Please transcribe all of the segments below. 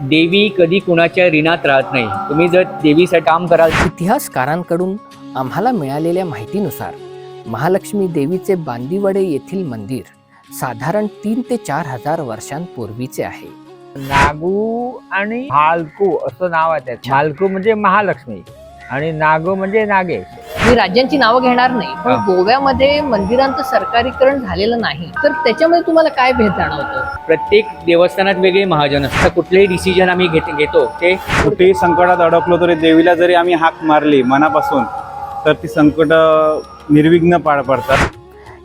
देवी कधी कुणाच्या ऋणात राहत नाही. तुम्ही जर देवीसाठी काम कराल. इतिहासकारांकडून आम्हाला मिळालेल्या माहितीनुसार महालक्ष्मी देवीचे बांदिवडे येथील मंदिर साधारण तीन ते चार हजार वर्षांपूर्वीचे आहे. नागू आणि हालकू असं नाव आहे त्याचं. हालकू म्हणजे महालक्ष्मी. आणि नागू म्हणजे नागेश. मी राज्यांची नावं घेणार नाही पण. गोव्यामध्ये मंदिरांचं सरकारीकरण झालेलं नाही. तर त्याच्यामध्ये तुम्हाला काय भेद जाणवतं? प्रत्येक देवस्थानात वेगळे महाजन असतात. कुठलेही डिसिजन आम्ही घेत घेतो ते कुठेही संकटात अडकलो तरी देवीला जरी आम्ही हाक मारली मनापासून तर ती संकट निर्विघ्न पार पडतात.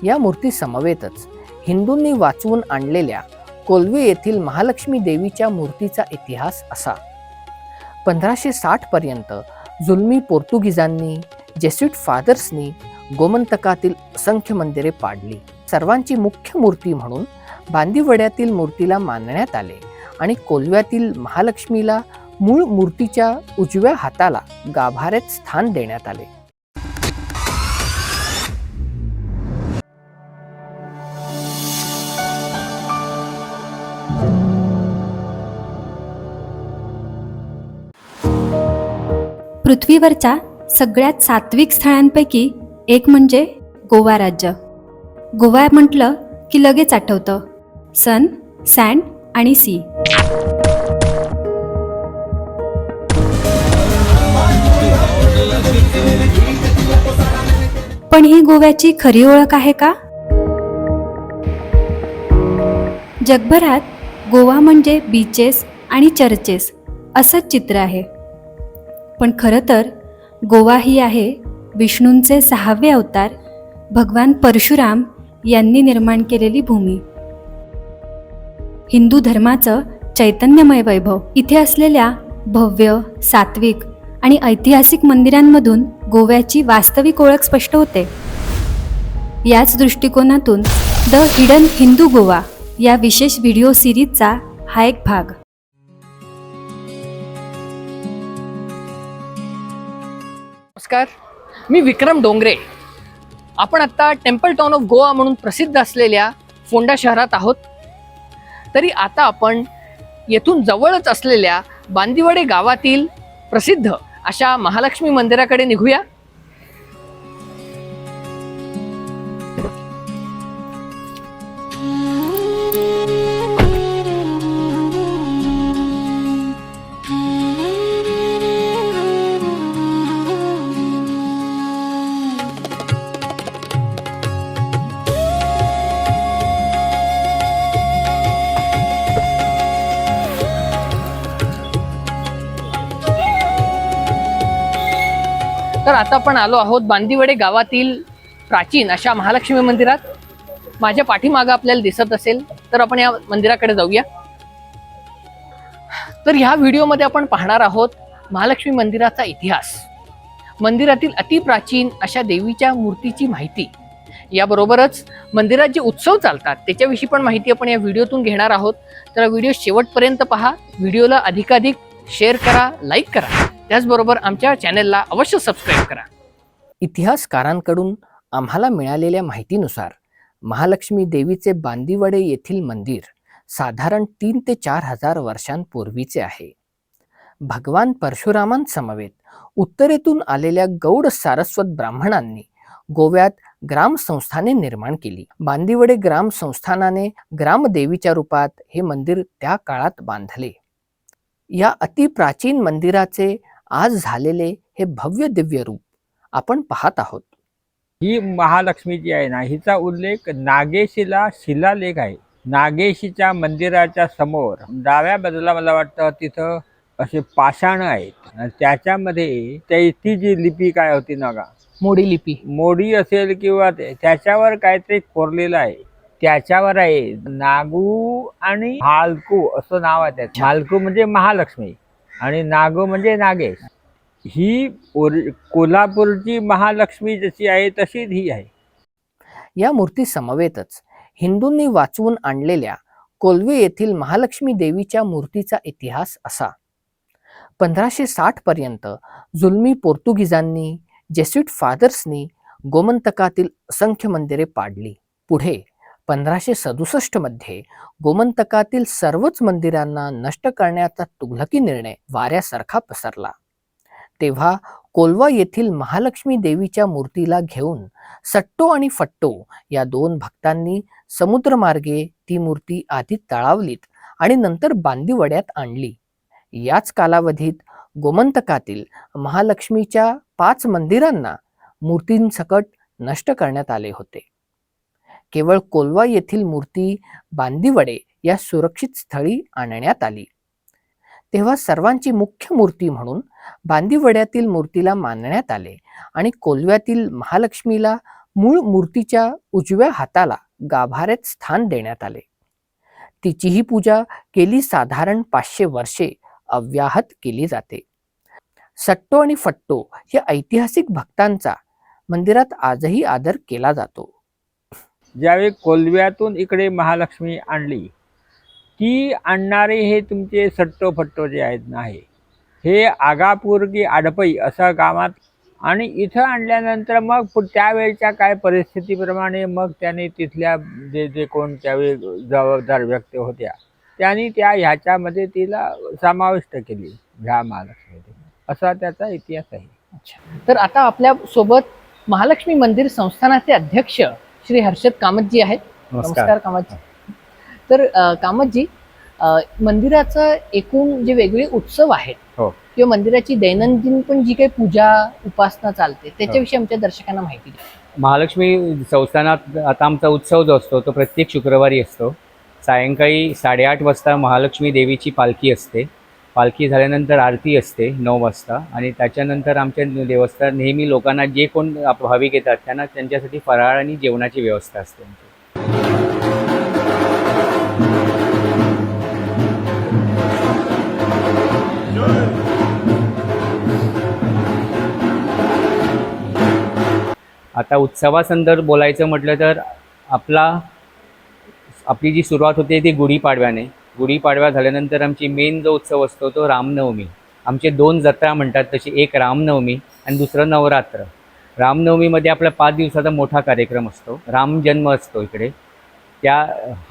या मूर्ती समवेतच हिंदूंनी वाचवून आणलेल्या कोलवे येथील महालक्ष्मी देवीच्या मूर्तीचा इतिहास असा. पंधराशे साठ पर्यंत जुलमी पोर्तुगीजांनी जेस्युट फादर्सनी गोमंतकातील असंख्य मंदिरे पाडली. सर्वांची मुख्य मूर्ती म्हणून बांदिवड्यातील मूर्तीला मानण्यात आले आणि कोलव्यातील महालक्ष्मीला मूळ मूर्तीच्या उजव्या हाताला गाभाऱ्यात स्थान देण्यात आले. पृथ्वीवरच्या सगळ्यात सात्विक स्थळांपैकी एक म्हणजे गोवा राज्य. गोवा म्हटलं की लगेच आठवतं. सन सँड आणि सी. पण ही गोव्याची खरी ओळख आहे का? जगभरात गोवा म्हणजे बीचेस आणि चर्चेस असंच चित्र आहे. पण खरं तर गोवा ही आहे विष्णूंचे सहावे अवतार भगवान परशुराम यांनी निर्माण केलेली भूमी. हिंदू धर्माचं चैतन्यमय वैभव. इथे असलेल्या भव्य सात्विक आणि ऐतिहासिक मंदिरांमधून गोव्याची वास्तविक ओळख स्पष्ट होते. याच दृष्टिकोनातून द हिडन हिंदू गोवा या विशेष व्हिडिओ सिरीजचा हा एक भाग. नमस्कार. मी विक्रम डोंगरे. आपण आत्ता टेम्पल टाउन ऑफ गोवा म्हणून प्रसिद्ध असलेल्या फोंडा शहरात आहोत. तरी आता आपण येथून जवळच असलेल्या बांदिवडे गावातील प्रसिद्ध अशा महालक्ष्मी मंदिराकडे निघूया. तर आता आपण आलो आहोत बांदिवडे गावातील प्राचीन अशा महालक्ष्मी मंदिरात. माझ्या पाठीमागं आपल्याला दिसत असेल तर आपण या मंदिराकडे जाऊया. तर ह्या व्हिडिओमध्ये आपण पाहणार आहोत महालक्ष्मी मंदिराचा इतिहास. मंदिरातील अतिप्राचीन अशा देवीच्या मूर्तीची माहिती. याबरोबरच मंदिरात जे उत्सव चालतात त्याच्याविषयी पण माहिती आपण या व्हिडिओतून घेणार आहोत. तर व्हिडिओ शेवटपर्यंत पहा. व्हिडिओला अधिकाधिक शेअर करा लाईक करा. त्याचबरोबर आमच्या चॅनेलला अवश्य सबस्क्राईब करा. इतिहासकारांकडून आम्हाला मिळालेल्या माहितीनुसार महालक्ष्मी देवीचे बांदिवडे येथील मंदिर साधारण तीन ते चार हजार वर्षांपूर्वीचे आहे. भगवान परशुरामांसमवेत उत्तरेतून आलेल्या गौड सारस्वत ब्राह्मणांनी गोव्यात ग्राम संस्थाने निर्माण केली. बांदिवडे ग्राम संस्थानाने ग्रामदेवीच्या रूपात हे मंदिर त्या काळात बांधले. या अतिप्राचीन मंदिराचे आज झालेले हे भव्य दिव्य रूप आपण पाहत आहोत. ही महालक्ष्मी जी आहे ना हिचा उल्लेख नागेशीला शिलालेख आहे. नागेशीच्या मंदिराच्या समोर डाव्या बाजूला मला वाटतं तिथं असे पाषाण आहेत. आणि त्याच्यामध्ये त्या ती जी लिपी काय होती ना का मोडी लिपी. मोडी असेल किंवा ते- त्याच्यावर काहीतरी कोरलेलं आहे. त्याच्यावर आहे नागू आणि हालकू असं नाव आहे त्याचं. हालकू म्हणजे महालक्ष्मी. आणि नागो म्हणजे नागेश. ही कोल्हापूरची महालक्ष्मी जशी आहे तशीच ही आहे. या मूर्ती समवेतच हिंदूंनी वाचवून आणलेल्या कोलवे येथील महालक्ष्मी देवीच्या मूर्तीचा इतिहास असा. पंधराशे साठ पर्यंत जुलमी पोर्तुगीजांनी जेस्युट फादर्सनी गोमंतकातील असंख्य मंदिरे पाडली. पुढे पंधराशे सदुसष्टमध्ये गोमंतकातील सर्वच मंदिरांना नष्ट करण्याचा तुघलकी निर्णय वाऱ्यासारखा पसरला. तेव्हा कोलवा येथील महालक्ष्मी देवीच्या मूर्तीला घेऊन सट्टो आणि फट्टो या दोन भक्तांनी समुद्रमार्गे ती मूर्ती आधी तळावलीत आणि नंतर बांदिवड्यात आणली. याच कालावधीत गोमंतकातील महालक्ष्मीच्या पाच मंदिरांना मूर्तींसकट नष्ट करण्यात आले होते. केवळ कोलवा येथील मूर्ती बांदिवडे या सुरक्षित स्थळी आणण्यात आली. तेव्हा सर्वांची मुख्य मूर्ती म्हणून बांदिवड्यातील मूर्तीला मानण्यात आले आणि कोलव्यातील महालक्ष्मीला मूळ मूर्तीच्या उजव्या हाताला गाभाऱ्यात स्थान देण्यात आले. तिचीही पूजा केली साधारण पाचशे वर्षे अव्याहत केली जाते. सट्टो आणि फट्टो या ऐतिहासिक भक्तांचा मंदिरात आजही आदर केला जातो. ज्यावेळी कोलव्यातून इकडे महालक्ष्मी आणली ती आणणारे हे तुमचे सट्टो फट्टो जे आहेत ना हे हे आगापूर की आडपई असा गावात आणि इथं आणल्यानंतर मग त्यावेळच्या काय परिस्थितीप्रमाणे मग त्याने तिथल्या जे जे कोण त्यावेळी जबाबदार व्यक्ती होत्या त्यांनी त्या ह्याच्यामध्ये तिला समाविष्ट केली ह्या महालक्ष्मी असा त्याचा इतिहास आहे. तर आता आपल्यासोबत महालक्ष्मी मंदिर संस्थानाचे अध्यक्ष श्री हर्षद कामतजी आहेत. नमस्कार. कामतजी. तर कामतजी मंदिराचं एकूण जे वेगळे उत्सव आहेत हो. किंवा मंदिराची दैनंदिन पण जी काही पूजा उपासना चालते त्याच्याविषयी आमच्या दर्शकांना माहिती द्या. महालक्ष्मी संस्थानात आता आमचा उत्सव जो असतो तो प्रत्येक शुक्रवारी असतो. सायंकाळी साडेआठ वाजता महालक्ष्मी देवीची पालखी असते. पालखी झाल्यानंतर आरती असते नऊ वाजता आणि त्याच्यानंतर आमच्या देवस्थान नेहमी लोकांना जे कोण भाविक येतात त्यांना त्यांच्यासाठी फराळ आणि जेवणाची व्यवस्था असते आमची. आता उत्सवासंदर्भ बोलायचं म्हटलं तर आपला आपली जी सुरुवात होते ती गुढीपाडव्याने गुढीपाडव्या झाल्यानंतर आमची मेन जो उत्सव असतो तो रामनवमी. आमचे दोन जत्रा म्हणतात तशी एक रामनवमी आणि दुसरं नवरात्र. रामनवमीमध्ये आपला पाच दिवसाचा मोठा कार्यक्रम असतो. रामजन्म असतो इकडे. त्या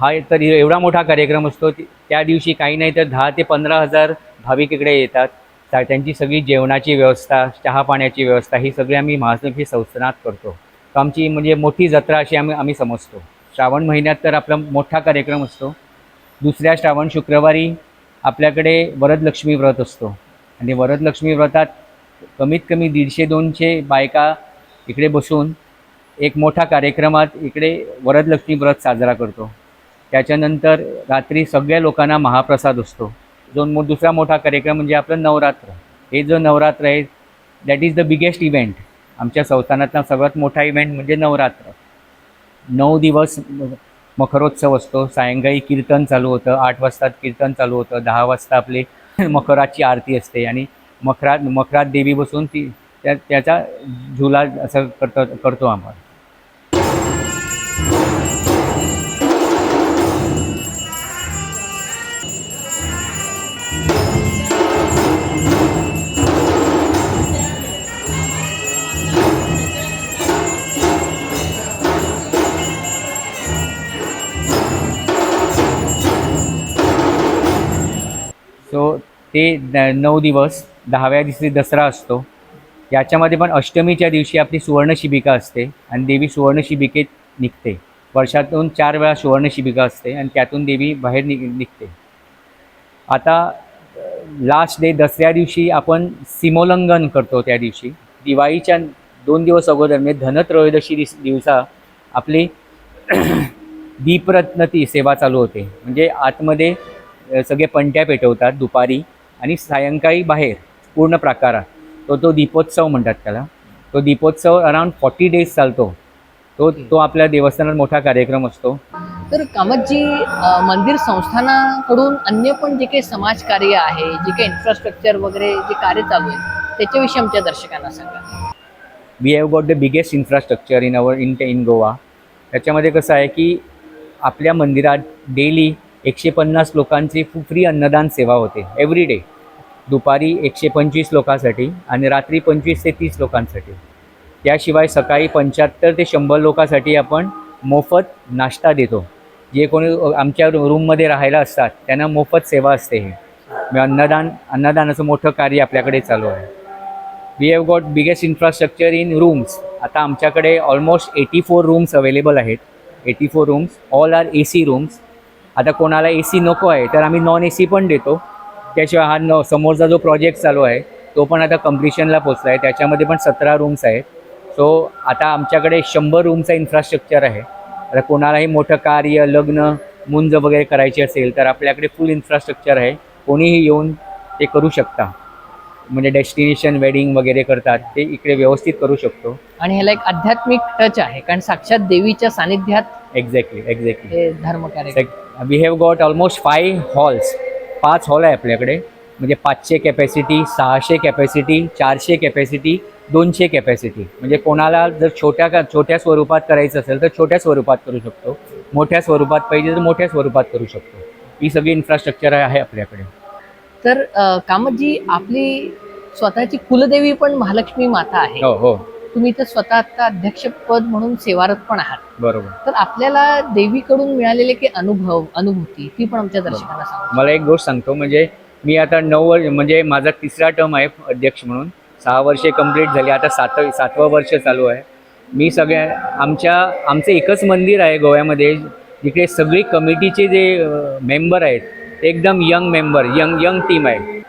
हा तर एवढा मोठा कार्यक्रम असतो त्या दिवशी काही नाही तर दहा ते पंधरा हजार भाविक इकडे येतात. त्यांची सगळी जेवणाची व्यवस्था चहा पाण्याची व्यवस्था ही सगळी आम्ही महालक्ष्मी संस्थानात करतो. तर आमची म्हणजे मोठी जत्रा अशी आम्ही आम्ही समजतो. श्रावण महिन्यात तर आपला मोठा कार्यक्रम असतो. दुसऱ्या श्रावण शुक्रवारी आपल्याकडे वरदलक्ष्मी व्रत असतो. आणि वरदलक्ष्मी व्रतात कमीत कमी दीडशे दोनशे बायका इकडे बसून एक मोठा कार्यक्रमात इकडे वरदलक्ष्मी व्रत साजरा करतो. त्याच्यानंतर रात्री सगळ्या लोकांना महाप्रसाद असतो. जो मो दुसरा मोठा कार्यक्रम म्हणजे आपलं नवरात्र. हे जो नवरात्र आहे that is the biggest event आमच्या संस्थानातला सगळ्यात मोठा इव्हेंट म्हणजे नवरात्र. नऊ दिवस मखरोत्सव असतो. सायंकाळी कीर्तन चालू होतं. आठ वाजता कीर्तन चालू होतं. दहा वाजता आपली मकराची आरती असते आणि मकरात मकरात देवी बसून ती त्या त्याचा झुला असं करतो करतो आम्हाला. सो ते द- नऊ दिवस दहाव्या दिवशी दसरा असतो. याच्यामध्ये पण अष्टमीच्या दिवशी आपली सुवर्णशिबिका असते आणि देवी सुवर्णशिबिकेत निघते. वर्षातून चार वेळा सुवर्णशिबिका असते आणि त्यातून देवी बाहेर निघ निघते. आता लास्ट डे दसऱ्या दिवशी आपण सीमोल्लंघन करतो त्या दिवशी. दिवाळीच्या दोन दिवस अगोदर म्हणजे धनत्रयोदशी दिस दिवसा आपली दीपरत्नती सेवा चालू होते. म्हणजे आतमध्ये सगळे पंट्या पेटवतात दुपारी आणि सायंकाळी बाहेर पूर्ण प्राकारात. तो तो दीपोत्सव म्हणतात त्याला. तो दीपोत्सव अराउंड फॉर्टी डेज चालतो. तो तो आपल्या देवस्थानात मोठा कार्यक्रम असतो. तर कामतजी मंदिर संस्थानाकडून अन्य पण जे काही समाजकार्य आहे जे काही इन्फ्रास्ट्रक्चर वगैरे जे कार्य चालू आहे त्याच्याविषयी आमच्या दर्शकांना सांगा. We have got the biggest infrastructure in our in in Goa त्याच्यामध्ये कसं आहे की आपल्या मंदिरात डेली एकशे पन्नास लोकांची फ्री अन्नदान सेवा होते. एव्हरी डे दुपारी एकशे पंचवीस लोकांसाठी आणि रात्री पंचवीस ते तीस लोकांसाठी. त्याशिवाय सकाळी पंच्याहत्तर ते शंभर लोकांसाठी आपण मोफत नाश्ता देतो. जे कोणी आमच्या रूममध्ये राहायला असतात त्यांना मोफत सेवा असते हे. म्हणजे अन्नदान अन्नदानाचं मोठं कार्य आपल्याकडे चालू आहे. We have got biggest infrastructure in rooms आता आमच्याकडे almost eighty four rooms available आहेत. Eighty four rooms all are A C rooms आता कोणाला ए सी नको आहे तर आम्ही नॉन ए सी पण देतो. त्याशिवाय हा न समोरचा जो प्रोजेक्ट चालू आहे तो पण आता कम्प्लिशनला पोचला आहे. त्याच्यामध्ये पण सतरा रूम्स आहेत. सो आता आमच्याकडे शंभर रूमचं इन्फ्रास्ट्रक्चर आहे. आता कोणालाही मोठं कार्य लग्न मुंज वगैरे करायची असेल तर आपल्याकडे फुल इन्फ्रास्ट्रक्चर आहे. कोणीही येऊन ते करू शकता. म्हणजे डेस्टिनेशन वेडिंग वगैरे करतात ते इकडे व्यवस्थित करू शकतो. आणि ह्याला एक आध्यात्मिक टच आहे कारण साक्षात देवीच्या सानिध्यात एक्झॅक्टली एक्झॅक्टली धर्म कार्य we have got almost five halls पाच हॉल आहे आपल्याकडे. म्हणजे पाचशे कॅपॅसिटी सहाशे कॅपॅसिटी चारशे कॅपॅसिटी दोनशे कॅपॅसिटी म्हणजे कोणाला जर छोट्या का छोट्या स्वरूपात करायचं असेल तर छोट्या स्वरूपात करू शकतो. मोठ्या स्वरूपात पाहिजे तर मोठ्या स्वरूपात करू शकतो. ही सगळी इन्फ्रास्ट्रक्चर आहे आपल्याकडे. तर कामतजी आपली स्वतःची कुलदेवी पण महालक्ष्मी माता आहे. हो हो. तुम्ही तर स्वतः आता अध्यक्षपद म्हणून सेवारत पण आहात. बरोबर. तर आपल्याला देवीकडून मिळालेले काही अनुभव अनुभूती ती पण आमच्या दर्शकांना सांगा. मला एक गोष्ट सांगतो म्हणजे मी आता नऊ वर्ष म्हणजे माझा तिसरा टर्म आहे अध्यक्ष म्हणून. सहा वर्षे कंप्लीट झाली आता सात सातवं वर्ष चालू आहे. मी सगळ्या आमच्या आमचं एकच मंदिर आहे गोव्यामध्ये जिकडे सगळी कमिटीचे जे मेंबर आहेत एकदम young member young young team आहे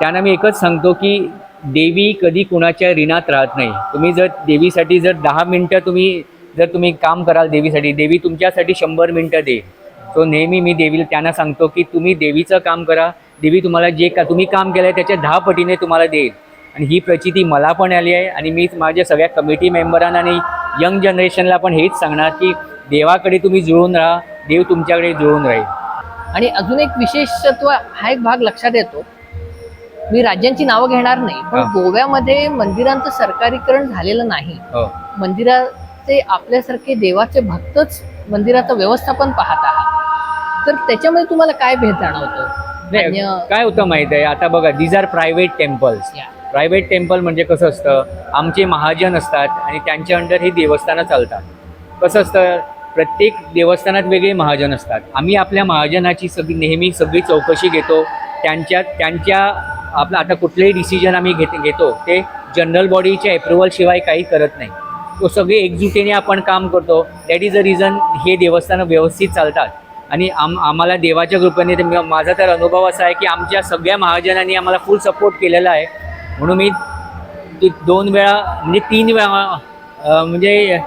त्यांना मी एकच सांगतो की देवी कधी कुणाच्या ऋणात राहत नाही. तुम्ही जर देवीसाठी जर दहा मिनटं तुम्ही जर तुम्ही काम कराल देवीसाठी देवी तुमच्यासाठी शंभर मिनटं देईल. सो नेहमी मी देवीला त्यांना सांगतो की तुम्ही देवीचं काम करा देवी तुम्हाला जे का तुम्ही काम केलं आहे त्याच्या दहा पटीने तुम्हाला देईल. आणि ही प्रचिती मला पण आली आहे आणि मी माझ्या सगळ्या कमिटी मेंबरांना आणि यंग जनरेशनला पण हेच सांगणार की देवाकडे तुम्ही जुळून राहा देव तुमच्याकडे जुळून राहील. आणि अजून एक विशेषत्व हा एक भाग लक्षात येतो. मी राज्यांची नावं घेणार नाही पण. गोव्यामध्ये मंदिरांचं सरकारीकरण झालेलं नाही. हो. मंदिराचे आपल्यासारखे देवाचे भक्तच मंदिराचं व्यवस्थापन पाहत आहात. तर त्याच्यामध्ये तुम्हाला काय भेद जाणवतो? काय होतं माहिती आहे? आता बघा these are private temples. Private temple म्हणजे कसं असतं? आमचे महाजन असतात आणि त्यांच्या अंडर ही देवस्थानं चालतात. कसं असतं? प्रत्येक देवस्थानात वेगळे महाजन असतात. आम्ही आपल्या महाजनाची सगळी नेहमी सगळी चौकशी घेतो. त्यांच्या त्यांच्या आपलं आता कुठलेही डिसिजन आम्ही घेत घेतो ते जनरल बॉडीच्या अप्रुव्हल शिवाय काही करत नाही. तो सगळे एकजुटीने आपण काम करतो. दॅट इज अ रिझन हे देवस्थानं व्यवस्थित चालतात. आणि आम आम्हाला देवाच्या कृपेने ते म- माझा तर अनुभव असा आहे की आमच्या सगळ्या महाजनांनी आम्हाला फुल सपोर्ट केलेला आहे. म्हणून मी दो- दोन वेळा म्हणजे तीन वेळा म्हणजे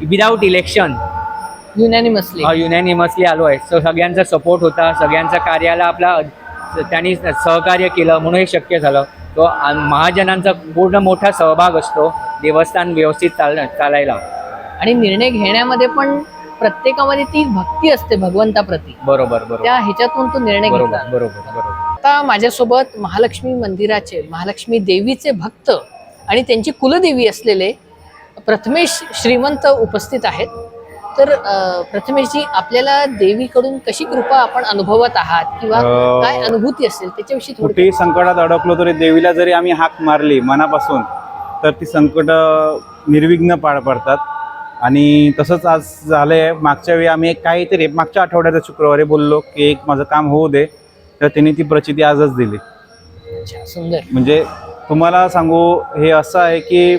विदाऊट इलेक्शन युनॅनिमसली युनॅनिमसली आलो आहे. सो सगळ्यांचा सपोर्ट होता. सगळ्यांचा कार्याला आपला त्यांनी सहकार्य केलं म्हणून हे शक्य झालं. तो महाजनांचा पूर्ण मोठा सहभाग असतो देवस्थान व्यवस्थित चाल चालायला. आणि निर्णय घेण्यामध्ये पण प्रत्येकामध्ये ती भक्ती असते भगवंताप्रती. बरोबर बरोबर. त्या ह्याच्यातून तो निर्णय घेतला. बरोबर बरोबर. आता माझ्यासोबत महालक्ष्मी मंदिराचे महालक्ष्मी देवीचे भक्त आणि त्यांची कुलदेवी असलेले प्रथमेश श्रीमंत उपस्थित आहेत. तर प्रथमेशजी आपल्याला देवीकडून कशी कृपा आपण अनुभवत आहात किंवा काय अनुभूती असेल त्याच्याविषयी थोडी कुठेही संकटात अडकलो तरी देवीला जरी आम्ही हाक मारली मनापासून तर ती संकट निर्विघ्न पार पडतात. आणि तसंच आज झालंय मागच्या वेळी आम्ही एक काहीतरी मागच्या आठवड्याच्या शुक्रवारी बोललो की एक माझं काम होऊ दे तर त्यांनी ती प्रचिती आजच दिली. सुंदर. म्हणजे तुम्हाला सांगू हे असं आहे की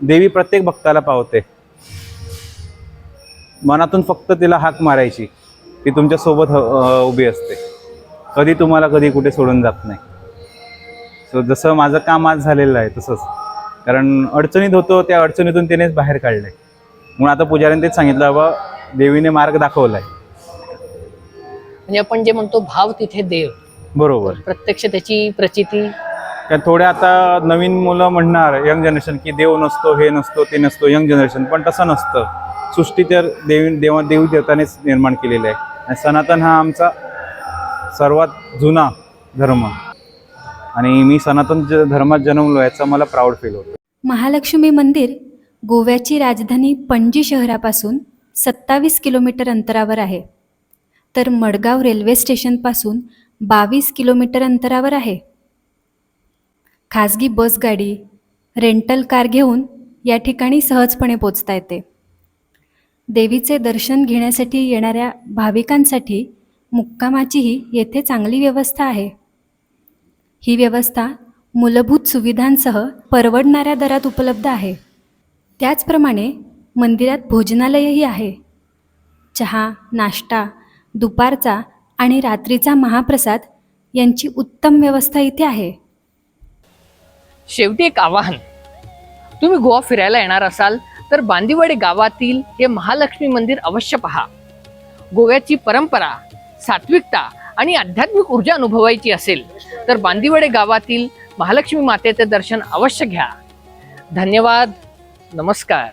देवी प्रत्येक भक्ताला पावते. मनातून फक्त तिला हाक मारायची ती तुमच्यासोबत अ, उभी असते. कधी तुम्हाला कधी कुठे सोडून जात नाही. सो जसं माझं काम आज झालेलं आहे तसंच. कारण अडचणीत होतो त्या अडचणीतून तिनेच बाहेर काढलंय. म्हणून आता पुजाऱ्याने तेच सांगितलं बाबा देवीने मार्ग दाखवलाय. म्हणजे आपण जे म्हणतो भाव तिथे देव. बरोबर. प्रत्यक्ष त्याची प्रचिती. कारण थोड्या आता नवीन मुलं म्हणणार यंग जनरेशन की देव नसतो हे नसतो ते नसतो यंग जनरेशन पण तसं नसतं. सृष्टी तर देवी देवा देवी देवतानेच निर्माण केलेलं आहे. आणि सनातन हा आमचा सर्वात जुना धर्म. आणि मी सनातन ज धर्मात जन्मलो याचा मला प्राऊड फील होतो. महालक्ष्मी मंदिर गोव्याची राजधानी पणजी शहरापासून सत्तावीस किलोमीटर अंतरावर आहे. तर मडगाव रेल्वे स्टेशनपासून बावीस किलोमीटर अंतरावर आहे. खाजगी बसगाडी रेंटल कार घेऊन या ठिकाणी सहजपणे पोचता येते. देवीचे दर्शन घेण्यासाठी येणाऱ्या भाविकांसाठी मुक्कामाचीही येथे चांगली व्यवस्था आहे. ही व्यवस्था मूलभूत सुविधांसह परवडणाऱ्या दरात उपलब्ध आहे. त्याचप्रमाणे मंदिरात भोजनालयही आहे. चहा नाश्ता दुपारचा आणि रात्रीचा महाप्रसाद यांची उत्तम व्यवस्था इथे आहे. शेवटी एक आवाहन. तुम्ही गोवा फिरायला येणार असाल तर बांदिवडे गावातील हे महालक्ष्मी मंदिर अवश्य पहा. गोव्याची परंपरा सात्विकता आणि आध्यात्मिक ऊर्जा अनुभवायची असेल तर बांदिवडे गावातील महालक्ष्मी मातेचे दर्शन अवश्य घ्या. धन्यवाद. नमस्कार.